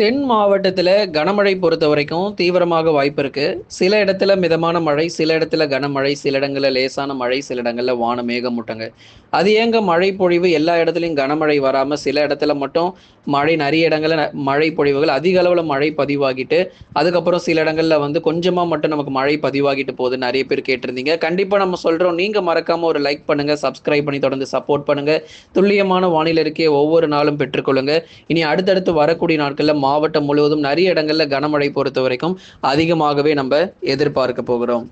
தென் மாவட்டத்தில் கனமழை பொறுத்த வரைக்கும் தீவிரமாக வாய்ப்பு இருக்கு. சில இடத்துல மிதமான மழை சில இடத்துல கனமழை சில இடங்களில் லேசான மழை சில இடங்களில் வான மேகமூட்டங்க அது ஏங்க மழை பொழிவு? எல்லா இடத்துலையும் கனமழை வராமல் சில இடத்துல மட்டும் மழை நிறைய இடங்களில் ந- மழை பொழிவுகள் அதிக அளவில் மழை பதிவாகிட்டு அதுக்கப்புறம் சில இடங்களில் வந்து கொஞ்சமாக மட்டும் நமக்கு மழை பதிவாகிட்டு போகுது. நிறைய பேர் கேட்டிருந்தீங்க. கண்டிப்பாக நம்ம சொல்கிறோம் நீங்கள் மறக்காமல் ஒரு லைக் பண்ணுங்கள் சப்ஸ்கிரைப் பண்ணி தொடர்ந்து சப்போர்ட் பண்ணுங்கள் துல்லியமான வானிலை இருக்கே ஒவ்வொரு நாளும் பெற்றுக்கொள்ளுங்க. இனி அடுத்தடுத்து வரக்கூடிய நாட்களில் மாவட்டம் முழுவதும் நிறைய இடங்கள்ல கனமழை பொறுத்த வரைக்கும் அதிகமாகவே நம்ம எதிர்பார்க்க போகிறோம்.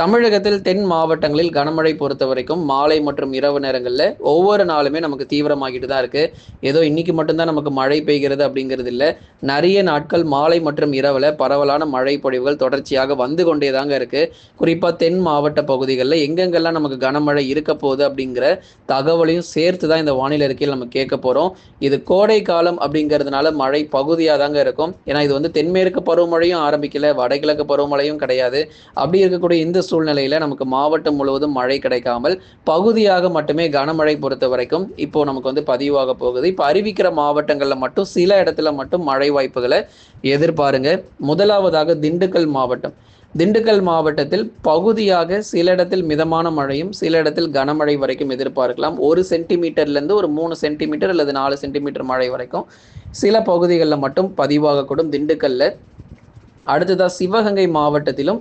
தமிழகத்தில் தென் மாவட்டங்களில் கனமழை பொறுத்த வரைக்கும் மாலை மற்றும் இரவு நேரங்களில் ஒவ்வொரு நாளுமே நமக்கு தீவிரமாகிட்டு தான் இருக்கு. ஏதோ இன்னைக்கு மட்டும்தான் நமக்கு மழை பெய்கிறது அப்படிங்கிறது இல்லை. நிறைய நாட்கள் மாலை மற்றும் இரவில் பரவலான மழை பொழிவுகள் தொடர்ச்சியாக வந்து கொண்டே தாங்க இருக்கு. குறிப்பாக தென் மாவட்ட பகுதிகளில் எங்கெங்கெல்லாம் நமக்கு கனமழை இருக்க போகுது அப்படிங்கிற தகவலையும் சேர்த்து தான் இந்த வானிலை அறிக்கையில் நம்ம கேட்க போகிறோம் இது கோடை காலம் அப்படிங்கிறதுனால மழை பகுதியாக தாங்க இருக்கும். ஏன்னா இது வந்து தென்மேற்கு பருவமழையும் ஆரம்பிக்கல வடகிழக்கு பருவமழையும் கிடையாது. அப்படி இருக்கக்கூடிய இந்த சூழ்நிலையில நமக்கு மாவட்டம் முழுவதும் மழை கிடைக்காமல் பகுதியாக மட்டுமே கனமழை பொறுத்த வரைக்கும் இப்போ நமக்கு வந்து பதிவாக போகுது. இப்போ அறிவிக்கிற மாவட்டங்கள்ல மட்டும் சில இடத்துல மட்டும் மழை வாய்ப்புகளை எதிர்பாருங்க. முதலாவதாக திண்டுக்கல் மாவட்டம். திண்டுக்கல் மாவட்டத்தில் பகுதியாக சில இடத்தில் மிதமான மழையும் சில இடத்தில் கனமழை வரைக்கும் எதிர்பார்க்கலாம். ஒரு சென்டிமீட்டர்லேருந்து ஒரு மூணு சென்டிமீட்டர் அல்லது நாலு சென்டிமீட்டர் மழை வரைக்கும் சில பகுதிகளில் மட்டும் பதிவாகக்கூடும் திண்டுக்கல்ல அடுத்ததாக சிவகங்கை மாவட்டத்திலும்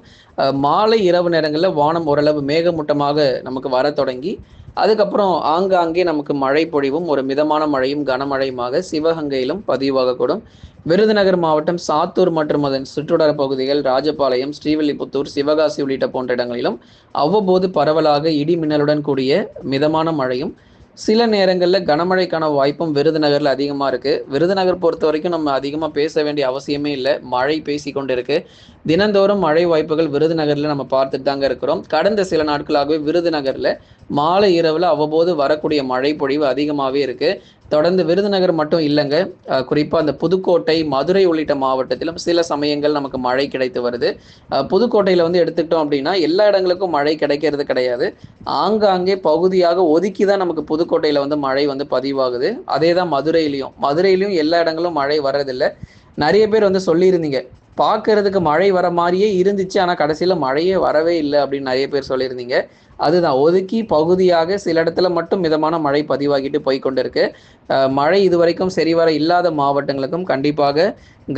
மாலை இரவு நேரங்களில் வானம் ஓரளவு மேகமூட்டமாக நமக்கு வர தொடங்கி அதுக்கப்புறம் ஆங்காங்கே நமக்கு மழை பொழிவும் ஒரு மிதமான மழையும் கனமழையுமாக சிவகங்கையிலும் பதிவாகக்கூடும். விருதுநகர் மாவட்டம் சாத்தூர் மற்றும் அதன் சுற்றுவட்டார பகுதிகள் ராஜபாளையம் ஸ்ரீவில்லிபுத்தூர் சிவகாசி உள்ளிட்ட போன்ற இடங்களிலும் அவ்வப்போது பரவலாக இடி மின்னலுடன் கூடிய மிதமான மழையும் சில நேரங்களில் கனமழைக்கான வாய்ப்பும் விருதுநகரில் அதிகமாக இருக்குது விருதுநகர் பொறுத்த வரைக்கும் நம்ம அதிகமாக பேச வேண்டிய அவசியமே இல்லை. மழை பேசி கொண்டு இருக்கு தினந்தோறும் மழை வாய்ப்புகள் விருதுநகரில் நம்ம பார்த்துட்டு தாங்க இருக்கிறோம். கடந்த சில நாட்களாகவே விருதுநகரில் மாலை இரவில் அவ்வப்போது வரக்கூடிய மழை பொழிவு அதிகமாகவே இருக்கு. தொடர்ந்து விருதுநகர் மட்டும் இல்லைங்க. குறிப்பாக அந்த புதுக்கோட்டை மதுரை உள்ளிட்ட மாவட்டத்திலும் சில சமயங்கள் நமக்கு மழை கிடைத்து வருது. புதுக்கோட்டையில் வந்து எடுத்துக்கிட்டோம் அப்படின்னா எல்லா இடங்களுக்கும் மழை கிடைக்கிறது கிடையாது. ஆங்காங்கே பகுதியாக ஒதுக்கி தான் நமக்கு புதுக்கோட்டையில் வந்து மழை வந்து பதிவாகுது. அதே தான் மதுரையிலையும். மதுரையிலையும் எல்லா இடங்களும் மழை வர்றதில்லை. நிறைய பேர் வந்து சொல்லியிருந்தீங்க. பார்க்கறதுக்கு மழை வர மாதிரியே இருந்துச்சு. ஆனால் கடைசியில் மழையே வரவே இல்லை அப்படின்னு நிறைய பேர் சொல்லியிருந்தீங்க. அதுதான். ஒதுக்கி பகுதியாக சில இடத்துல மட்டும் மிதமான மழை பதிவாகிட்டு போய் கொண்டிருக்கு மழை இதுவரைக்கும் சரிவர இல்லாத மாவட்டங்களுக்கும் கண்டிப்பாக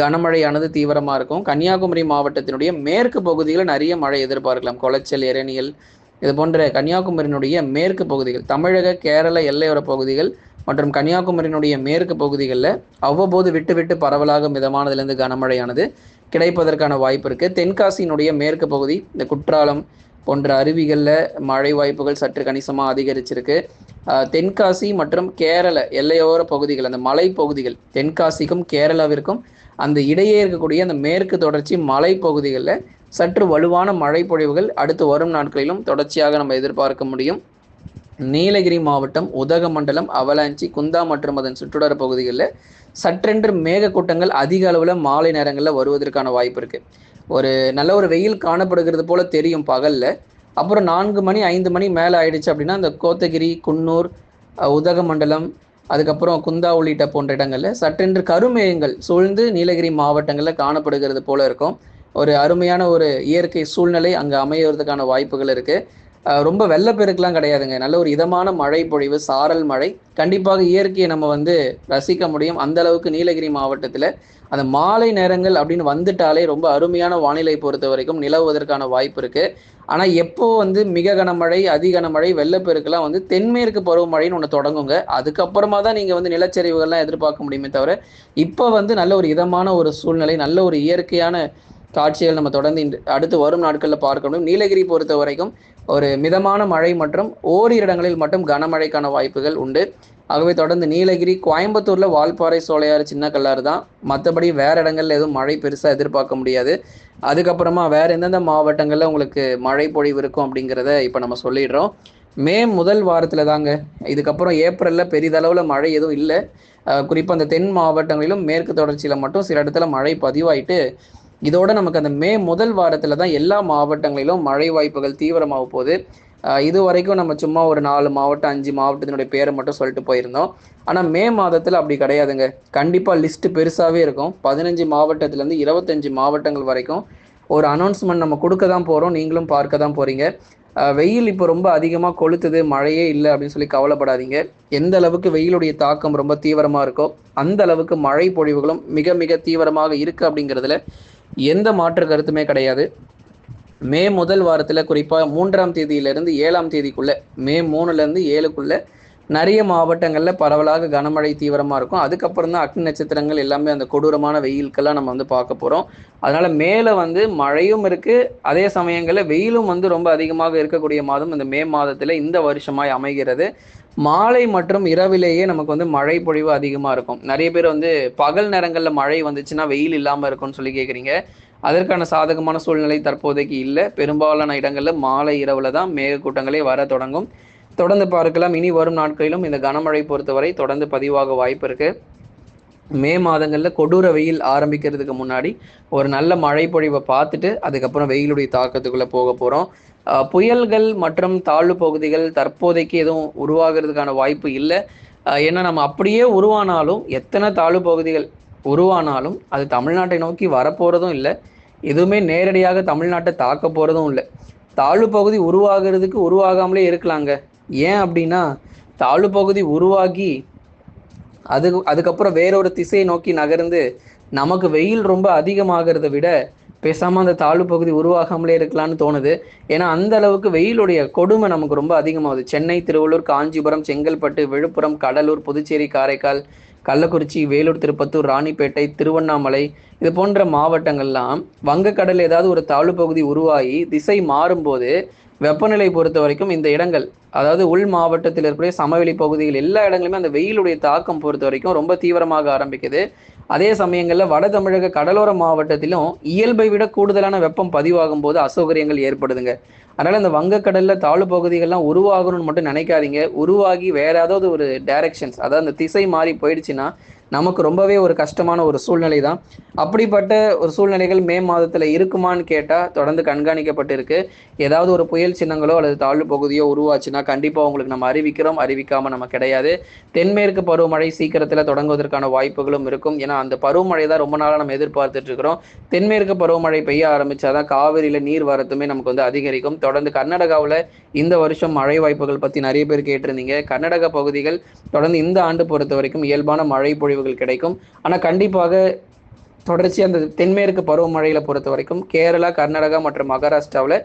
கனமழையானது தீவிரமாக இருக்கும். கன்னியாகுமரி மாவட்டத்தினுடைய மேற்கு பகுதிகளில் நிறைய மழை எதிர்பார்க்கலாம். குளச்சல் எரணியல் இது போன்ற கன்னியாகுமரியினுடைய மேற்கு பகுதிகள் தமிழக கேரள எல்லையோர பகுதிகள் மற்றும் கன்னியாகுமரியினுடைய மேற்கு பகுதிகளில் அவ்வப்போது விட்டு விட்டு பரவலாக மிதமானதுலேருந்து கனமழையானது கிடைப்பதற்கான வாய்ப்பு இருக்குது தென்காசியினுடைய மேற்கு பகுதி இந்த குற்றாலம் போன்ற அருவிகளில் மழை வாய்ப்புகள் சற்று கணிசமாக அதிகரிச்சிருக்கு. தென்காசி மற்றும் கேரள எல்லையோர பகுதிகள் அந்த மலை பகுதிகள் தென்காசிக்கும் கேரளாவிற்கும் அந்த இடையே இருக்கக்கூடிய அந்த மேற்கு தொடர்ச்சி மலை பகுதிகளில் சற்று வலுவான மழை பொழிவுகள் அடுத்து வரும் நாட்களிலும் தொடர்ச்சியாக நம்ம எதிர்பார்க்க முடியும். நீலகிரி மாவட்டம் உதகமண்டலம் அவலாஞ்சி குந்தா மற்றும் அதன் சுற்றுவட்டார பகுதிகளில் சற்றென்று மேகக்கூட்டங்கள் அதிக அளவில் மாலை நேரங்களில் வருவதற்கான வாய்ப்பு இருக்குது ஒரு நல்ல ஒரு வெயில் காணப்படுகிறது போல தெரியும் பகல்ல. அப்புறம் நான்கு மணி ஐந்து மணி மேலே ஆயிடுச்சு அப்படின்னா அந்த கோத்தகிரி குன்னூர் உதகமண்டலம் அதுக்கப்புறம் குந்தா உள்ளிட்ட போன்ற இடங்களில் சற்றென்று கருமேகங்கள் சூழ்ந்து நீலகிரி மாவட்டங்களில் காணப்படுகிறது போல இருக்கும். ஒரு அருமையான ஒரு இயற்கை சூழ்நிலை அங்கே அமையறதுக்கான வாய்ப்புகள் இருக்குது ரொம்ப வெள்ளப்பெருக்கெலாம் கிடையாதுங்க. நல்ல ஒரு இதமான மழை பொழிவு சாரல் மழை. கண்டிப்பாக இயற்கையை நம்ம வந்து ரசிக்க முடியும். அந்த அளவுக்கு நீலகிரி மாவட்டத்தில் அந்த மாலை நேரங்கள் அப்படின்னு வந்துட்டாலே ரொம்ப அருமையான வானிலை பொறுத்த வரைக்கும் நிலவுவதற்கான வாய்ப்பு இருக்கு. ஆனால் எப்போ வந்து மிக கனமழை அதி கனமழை வெள்ளப்பெருக்கெல்லாம் வந்து தென்மேற்கு பருவமழைன்னு ஒன்று தொடங்குங்க. அதுக்கப்புறமா தான் நீங்கள் வந்து நிலச்சரிவுகள்லாம் எதிர்பார்க்க முடியுமே தவிர இப்போ வந்து நல்ல ஒரு இதமான ஒரு சூழ்நிலை நல்ல ஒரு இயற்கையான காட்சிகள் நம்ம தொடர்ந்து அடுத்து வரும் நாட்களில் பார்க்க முடியும் நீலகிரி பொறுத்த வரைக்கும் ஒரு மிதமான மழை மற்றும் ஓரிரு இடங்களில் மட்டும் கனமழைக்கான வாய்ப்புகள் உண்டு. ஆகவே தொடர்ந்து நீலகிரி கோயம்புத்தூர்ல வால்பாறை சோலையாறு சின்ன கல்லாறு தான். மற்றபடி வேற இடங்கள்ல எதுவும் மழை பெருசா எதிர்பார்க்க முடியாது. அதுக்கப்புறமா வேற எந்தெந்த மாவட்டங்கள்ல உங்களுக்கு மழை பொழிவு இருக்கும் அப்படிங்கிறத இப்போ நம்ம சொல்லிடுறோம். மே முதல் வாரத்துல தாங்க. இதுக்கப்புறம் ஏப்ரல்ல பெரிதளவுல மழை எதுவும் இல்லை. குறிப்பாக அந்த தென் மாவட்டங்களிலும் மேற்கு தொடர்ச்சியில மட்டும் சில இடத்துல மழை பதிவாயிட்டு இதோட நமக்கு அந்த மே முதல் வாரத்துல தான் எல்லா மாவட்டங்களிலும் மழை வாய்ப்புகள் தீவிரமாக போகுது. இது வரைக்கும் நம்ம சும்மா ஒரு நாலு மாவட்டம் அஞ்சு மாவட்டத்தினுடைய பேரை மட்டும் சொல்லிட்டு போயிருந்தோம். ஆனால் மே மாதத்தில் அப்படி கிடையாதுங்க. கண்டிப்பாக லிஸ்ட்டு பெருசாகவே இருக்கும். பதினஞ்சு மாவட்டத்துலேருந்து இருபத்தஞ்சு மாவட்டங்கள் வரைக்கும் ஒரு அனௌன்ஸ்மெண்ட் நம்ம கொடுக்க தான் போகிறோம் நீங்களும் பார்க்க தான் போகிறீங்க வெயில் இப்போ ரொம்ப அதிகமாக கொளுத்துது. மழையே இல்லை அப்படின்னு சொல்லி கவலைப்படாதீங்க. எந்த அளவுக்கு வெயிலுடைய தாக்கம் ரொம்ப தீவிரமாக இருக்கோ அந்த அளவுக்கு மழை பொழிவுகளும் மிக மிக தீவிரமாக இருக்குது அப்படிங்கிறதுல எந்த மாற்று கருத்துமே கிடையாது. மே முதல் வாரத்தில் குறிப்பாக மூன்றாம் தேதியிலிருந்து ஏழாம் தேதிக்குள்ளே மே மூணுலேருந்து ஏழுக்குள்ளே நிறைய மாவட்டங்களில் பரவலாக கனமழை தீவிரமாக இருக்கும். அதுக்கப்புறம் தான் அக்னி நட்சத்திரங்கள் எல்லாமே அந்த கொடூரமான வெயிலுக்கெல்லாம் நம்ம வந்து பார்க்க போகிறோம் அதனால் மேலே வந்து மழையும் இருக்குது அதே சமயங்களில் வெயிலும் வந்து ரொம்ப அதிகமாக இருக்கக்கூடிய மாதம் இந்த மே மாதத்தில் இந்த வருஷமாய் அமைகிறது. மாலை மற்றும் இரவிலேயே நமக்கு வந்து மழை பொழிவு அதிகமாக இருக்கும். நிறைய பேர் வந்து பகல் நேரங்களில் மழை வந்துச்சுன்னா வெயில் இல்லாமல் இருக்கும்னு சொல்லி கேட்குறீங்க அதற்கான சாதகமான சூழ்நிலை தற்போதைக்கு இல்லை. பெரும்பாலான இடங்களில் மாலை இரவில் தான் மேகக்கூட்டங்களே வர தொடங்கும். தொடர்ந்து பார்க்கலாம். இனி வரும் நாட்களிலும் இந்த கனமழை பொறுத்தவரை தொடர்ந்து பதிவாக வாய்ப்பு இருக்குது மே மாதங்களில் கொடூர வெயில் ஆரம்பிக்கிறதுக்கு முன்னாடி ஒரு நல்ல மழை பொழிவை பார்த்துட்டு அதுக்கப்புறம் வெயிலுடைய தாக்கத்துக்குள்ளே போக போகிறோம் புயல்கள் மற்றும் தாழ்வு பகுதிகள் தற்போதைக்கு எதுவும் உருவாகிறதுக்கான வாய்ப்பு இல்லை. ஏன்னா நம்ம அப்படியே உருவானாலும் எத்தனை தாழ்வு பகுதிகள் உருவானாலும் அது தமிழ்நாட்டை நோக்கி வரப்போகிறதும் இல்லை. எதுவுமே நேரடியாக தமிழ்நாட்டை தாக்க போகிறதும் இல்லை. தாழ்வு பகுதி உருவாகிறதுக்கு உருவாகாமலே இருக்கலாங்க. ஏன் அப்படின்னா தாழ்வு பகுதி உருவாகி அது அதுக்கப்புறம் வேறொரு திசையை நோக்கி நகர்ந்து நமக்கு வெயில் ரொம்ப அதிகமாகிறத விட பேசாமல் அந்த தாழ்வு பகுதி உருவாகாமலே இருக்கலாம்னு தோணுது. ஏன்னா அந்த அளவுக்கு வெயிலுடைய கொடுமை நமக்கு ரொம்ப அதிகமாகுது. சென்னை திருவள்ளூர் காஞ்சிபுரம் செங்கல்பட்டு விழுப்புரம் கடலூர் புதுச்சேரி காரைக்கால் கள்ளக்குறிச்சி வேலூர் திருப்பத்தூர் ராணிப்பேட்டை திருவண்ணாமலை இது போன்ற மாவட்டங்கள்லாம் வங்கக்கடல் ஏதாவது ஒரு தாழ்வு பகுதி உருவாகி திசை மாறும்போது வெப்பநிலை பொறுத்த வரைக்கும் இந்த இடங்கள் அதாவது உள் மாவட்டத்தில் இருக்கக்கூடிய சமவெளி பகுதிகள் எல்லா இடங்களுமே அந்த வெயிலுடைய தாக்கம் பொறுத்த வரைக்கும் ரொம்ப தீவிரமாக ஆரம்பிக்குது. அதே சமயங்களில் வட தமிழக கடலோர மாவட்டத்திலும் இயல்பை விட கூடுதலான வெப்பம் பதிவாகும் போது அசௌகரியங்கள் ஏற்படுதுங்க. அதனால இந்த வங்கக்கடலில் தாழ்வு பகுதிகள்லாம் உருவாகணும்னு மட்டும் நினைக்காதீங்க. உருவாகி வேற ஏதாவது ஒரு டைரக்ஷன்ஸ் அதாவது அந்த திசை மாறி போயிடுச்சுன்னா நமக்கு ரொம்பவே ஒரு கஷ்டமான ஒரு சூழ்நிலை தான் அப்படிப்பட்ட ஒரு சூழ்நிலைகள் மே மாதத்தில் இருக்குமான்னு கேட்டால் தொடர்ந்து கண்காணிக்கப்பட்டிருக்கு. ஏதாவது ஒரு புயல் சின்னங்களோ அல்லது தாழ்வு பகுதியோ உருவாச்சுன்னா கண்டிப்பாக உங்களுக்கு நம்ம அறிவிக்கிறோம். அறிவிக்காமல் நம்ம கிடையாது. தென்மேற்கு பருவமழை சீக்கிரத்தில் தொடங்குவதற்கான வாய்ப்புகளும் இருக்கும். ஏன்னா அந்த பருவமழை தான் ரொம்ப நாளாக நம்ம எதிர்பார்த்துட்டு இருக்கிறோம். தென்மேற்கு பருவமழை பெய்ய ஆரம்பிச்சாதான் காவிரியில் நீர் வரத்துமே நமக்கு வந்து அதிகரிக்கும். தொடர்ந்து கர்நாடகாவில் இந்த வருஷம் மழை வாய்ப்புகள் பற்றி நிறைய பேர் கேட்டிருந்தீங்க. கர்நாடக பகுதிகள் தொடர்ந்து இந்த ஆண்டு பொறுத்த வரைக்கும் இயல்பான மழை பொழிவு பொழிவுகள் கிடைக்கும். ஆனால் கண்டிப்பாக தொடர்ச்சி அந்த தென்மேற்கு பருவமழையில பொறுத்த வரைக்கும் கேரளா கர்நாடகா மற்றும் மகாராஷ்டிராவில்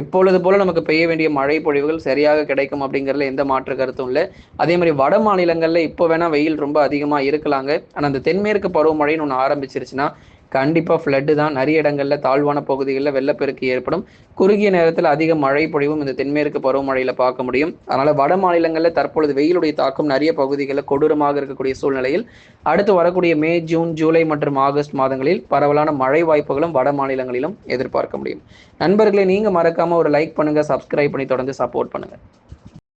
எப்பொழுது போல நமக்கு பெய்ய வேண்டிய மழை பொழிவுகள் சரியாக கிடைக்கும் அப்படிங்கிறதுல எந்த மாற்று கருத்தும் இல்லை. அதே மாதிரி வட மாநிலங்களில் இப்போ வேணா வெயில் ரொம்ப அதிகமாக இருக்கலாங்க. ஆனால் அந்த தென்மேற்கு பருவமழைன்னு ஒன்று ஆரம்பிச்சிருச்சுன்னா கண்டிப்பாக ஃப்ளட்டு தான். நிறைய இடங்களில் தாழ்வான பகுதிகளில் வெள்ளப்பெருக்கு ஏற்படும். குறுகிய நேரத்தில் அதிக மழை பொழிவும் இந்த தென்மேற்கு பருவமழையில் பார்க்க முடியும். அதனால் வட மாநிலங்களில் தற்பொழுது வெயிலுடைய தாக்கம் நிறைய பகுதிகளில் கொடூரமாக இருக்கக்கூடிய சூழ்நிலையில் அடுத்து வரக்கூடிய மே ஜூன் ஜூலை மற்றும் ஆகஸ்ட் மாதங்களில் பரவலான மழை வாய்ப்புகளும் வட மாநிலங்களிலும் எதிர்பார்க்க முடியும். நண்பர்களை நீங்கள் மறக்காமல் ஒரு லைக் பண்ணுங்கள் சப்ஸ்கிரைப் பண்ணி தொடர்ந்து சப்போர்ட் பண்ணுங்கள்